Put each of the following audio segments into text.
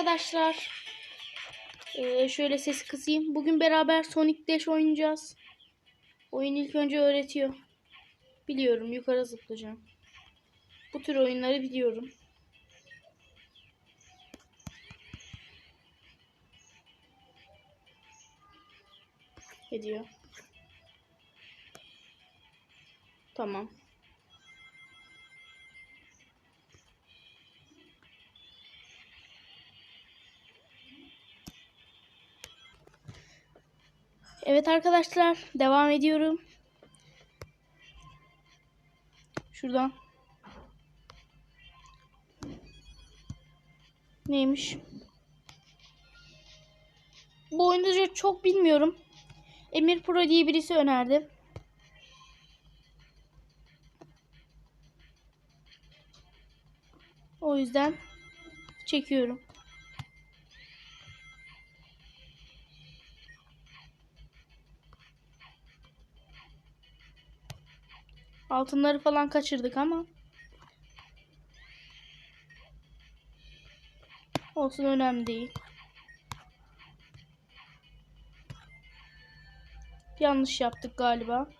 arkadaşlar. Ee, şöyle sesi kısayım. Bugün beraber Sonic Dash oynayacağız. Oyun ilk önce öğretiyor. Biliyorum yukarı zıplayacağım. Bu tür oyunları biliyorum. Ediyor. Tamam. Evet arkadaşlar devam ediyorum. Şuradan. Neymiş? Bu oyunu çok bilmiyorum. Emir Pro diye birisi önerdi. O yüzden çekiyorum. Altınları falan kaçırdık ama. Olsun önemli değil. Yanlış yaptık galiba.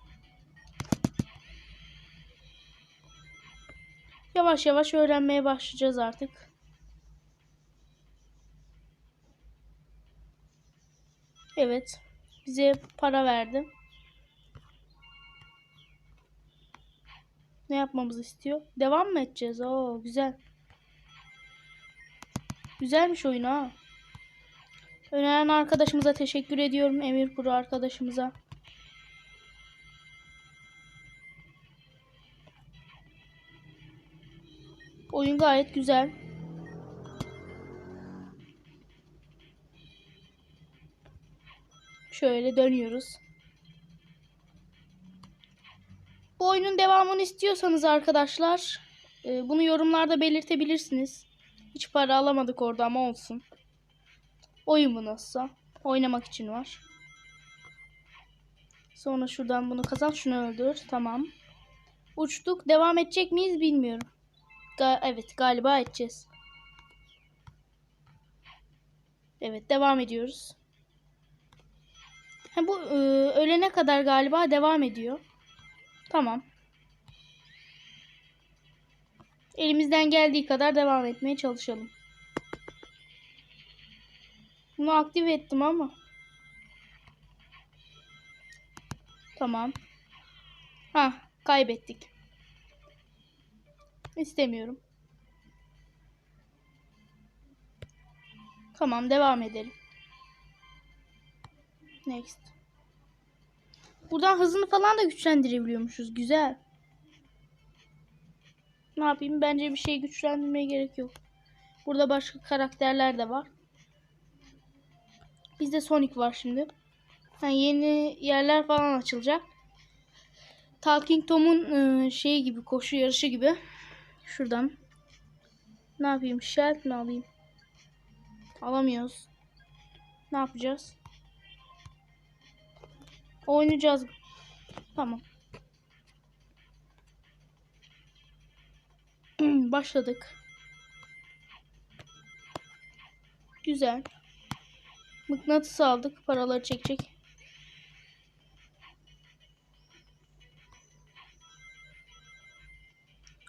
Yavaş yavaş öğrenmeye başlayacağız artık. Evet. Bize para verdi. Ne yapmamızı istiyor? Devam mı edeceğiz? Oo güzel. Güzelmiş oyun ha. Öneren arkadaşımıza teşekkür ediyorum. Emir Pro arkadaşımıza. Oyun gayet güzel. Şöyle dönüyoruz. Bu oyunun devamını istiyorsanız arkadaşlar e, bunu yorumlarda belirtebilirsiniz. Hiç para alamadık orada ama olsun. Oyun bu nasılsa. Oynamak için var. Sonra şuradan bunu kazan. Şunu öldür. Tamam. Uçtuk. Devam edecek miyiz bilmiyorum. Ga evet galiba edeceğiz. Evet devam ediyoruz. Ha, bu e, ölene kadar galiba devam ediyor. Tamam. Elimizden geldiği kadar devam etmeye çalışalım. Bunu aktive ettim ama. Tamam. Ha, kaybettik. İstemiyorum. Tamam, devam edelim. Next. Buradan hızını falan da güçlendirebiliyormuşuz. Güzel. Ne yapayım? Bence bir şey güçlendirmeye gerek yok. Burada başka karakterler de var. Bizde Sonic var şimdi. Yani yeni yerler falan açılacak. Talking Tom'un ıı, şeyi gibi koşu yarışı gibi. Şuradan. Ne yapayım? Shell mi alayım? Alamıyoruz. Ne yapacağız? Oynayacağız. Tamam. Başladık. Güzel. Mıknatıs aldık. Paraları çekecek.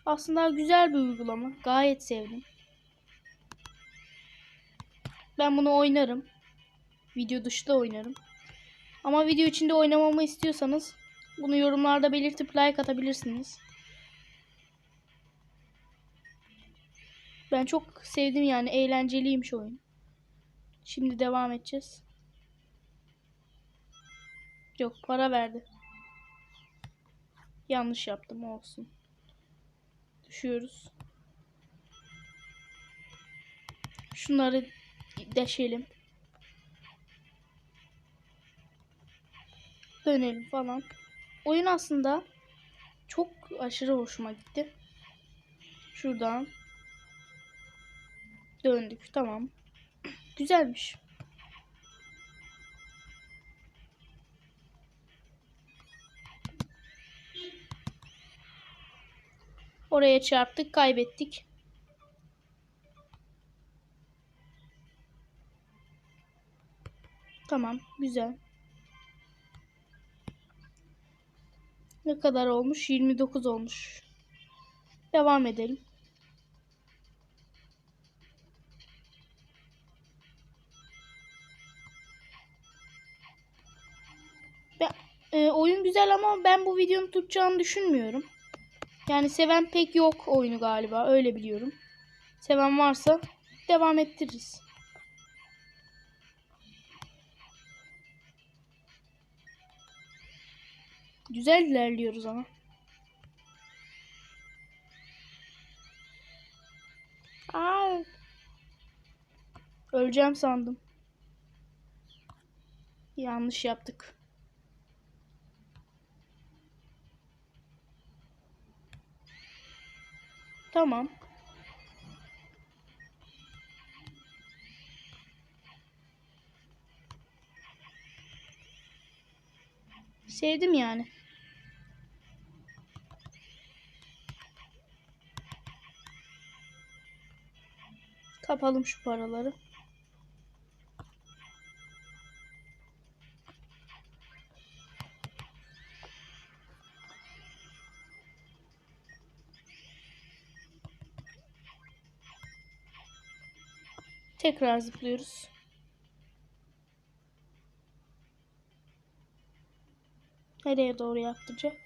Aslında güzel bir uygulama. Gayet sevdim. Ben bunu oynarım. Video dışında oynarım. Ama video içinde oynamamı istiyorsanız bunu yorumlarda belirtip like atabilirsiniz. Ben çok sevdim yani eğlenceliymiş oyun. Şimdi devam edeceğiz. Yok para verdi. Yanlış yaptım olsun. Düşüyoruz. Şunları deşelim. Dönelim falan. Oyun aslında çok aşırı hoşuma gitti. Şuradan döndük. Tamam. Güzelmiş. Oraya çarptık, kaybettik. Tamam. Güzel. Ne kadar olmuş? 29 olmuş. Devam edelim. Ben, e, oyun güzel ama ben bu videonun tutacağını düşünmüyorum. Yani seven pek yok oyunu galiba. Öyle biliyorum. Seven varsa devam ettiririz. Güzel ilerliyoruz ama. Aa. Öleceğim sandım. Yanlış yaptık. Tamam. Sevdim yani. Kapalım şu paraları. Tekrar zıplıyoruz. Nereye doğru yaptıracak?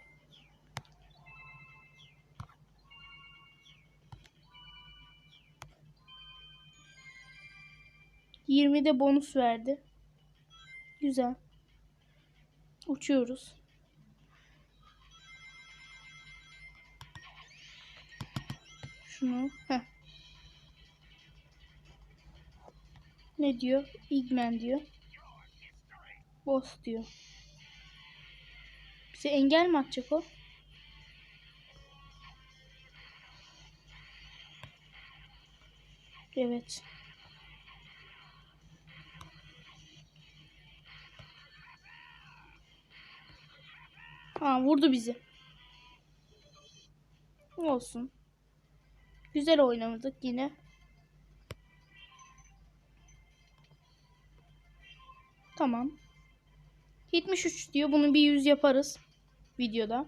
Yirmide bonus verdi. Güzel. Uçuyoruz. Şunu. Heh. Ne diyor? Igman diyor. Boss diyor. Bize engel mi atacak o? Evet. Ha vurdu bizi. Olsun. Güzel oynamadık yine. Tamam. 73 diyor. Bunu bir 100 yaparız videoda.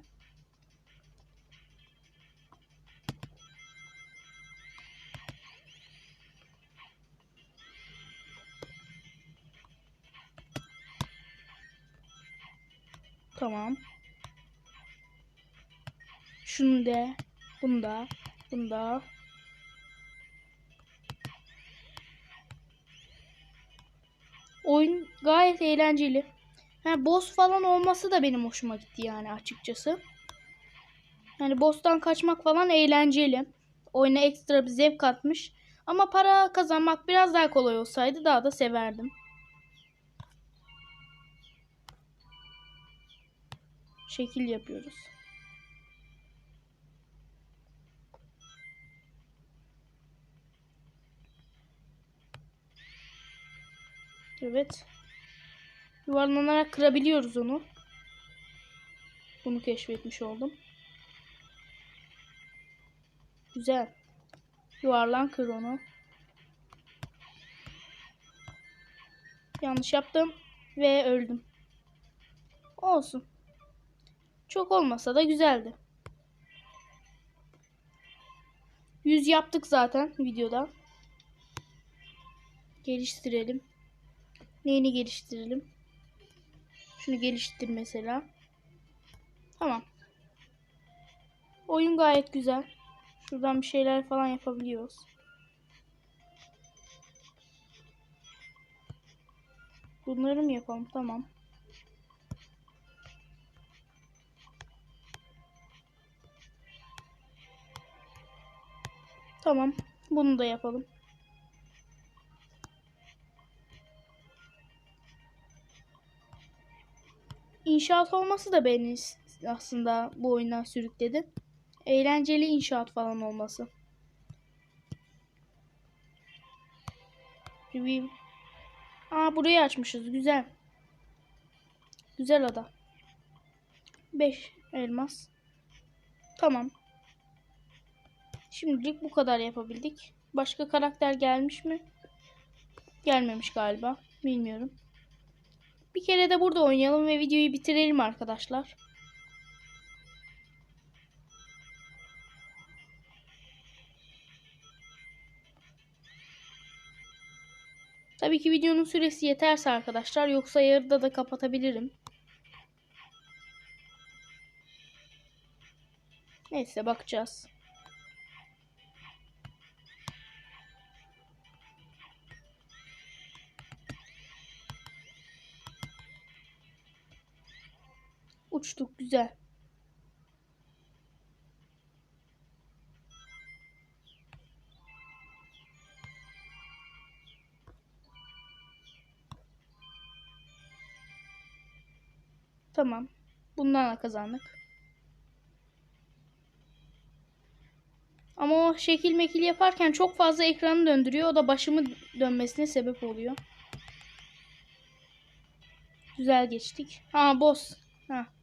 Tamam. Şunu da, bunu da, bunu da. Oyun gayet eğlenceli. Ha, boss falan olması da benim hoşuma gitti yani açıkçası. Yani boss'tan kaçmak falan eğlenceli. Oyuna ekstra bir zevk katmış. Ama para kazanmak biraz daha kolay olsaydı daha da severdim. Şekil yapıyoruz. Evet. Yuvarlanarak kırabiliyoruz onu. Bunu keşfetmiş oldum. Güzel. Yuvarlan kır onu. Yanlış yaptım ve öldüm. Olsun. Çok olmasa da güzeldi. Yüz yaptık zaten videoda. Geliştirelim. Neyini geliştirelim? Şunu geliştir mesela. Tamam. Oyun gayet güzel. Şuradan bir şeyler falan yapabiliyoruz. Bunları mı yapalım? Tamam. Tamam. Bunu da yapalım. İnşaat olması da beni aslında bu oyundan sürükledi. Eğlenceli inşaat falan olması. Review. Aa burayı açmışız. Güzel. Güzel ada. 5 elmas. Tamam. Şimdilik bu kadar yapabildik. Başka karakter gelmiş mi? Gelmemiş galiba. Bilmiyorum. Bir kere de burada oynayalım ve videoyu bitirelim arkadaşlar. Tabii ki videonun süresi yeterse arkadaşlar yoksa yarıda da kapatabilirim. Neyse bakacağız. Uçtuk güzel. Tamam. Bundan da kazandık. Ama o şekil mekil yaparken çok fazla ekranı döndürüyor. O da başımı dönmesine sebep oluyor. Güzel geçtik. Ha boss. Ha.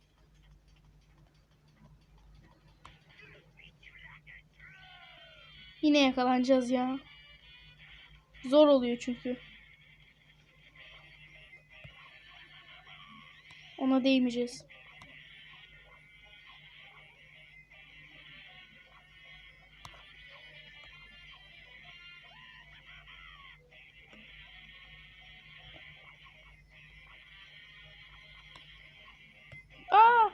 Yine yakalanacağız ya. Zor oluyor çünkü. Ona değmeyeceğiz. Aa!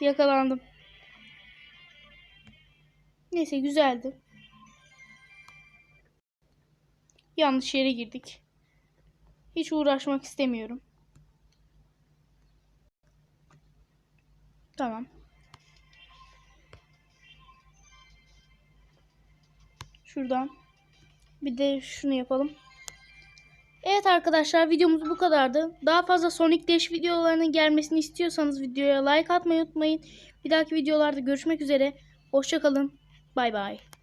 Yakalandım. Neyse güzeldi. Yanlış yere girdik. Hiç uğraşmak istemiyorum. Tamam. Şuradan. Bir de şunu yapalım. Evet arkadaşlar videomuz bu kadardı. Daha fazla Sonic Dash videolarının gelmesini istiyorsanız videoya like atmayı unutmayın. Bir dahaki videolarda görüşmek üzere. Hoşçakalın. Bay bay.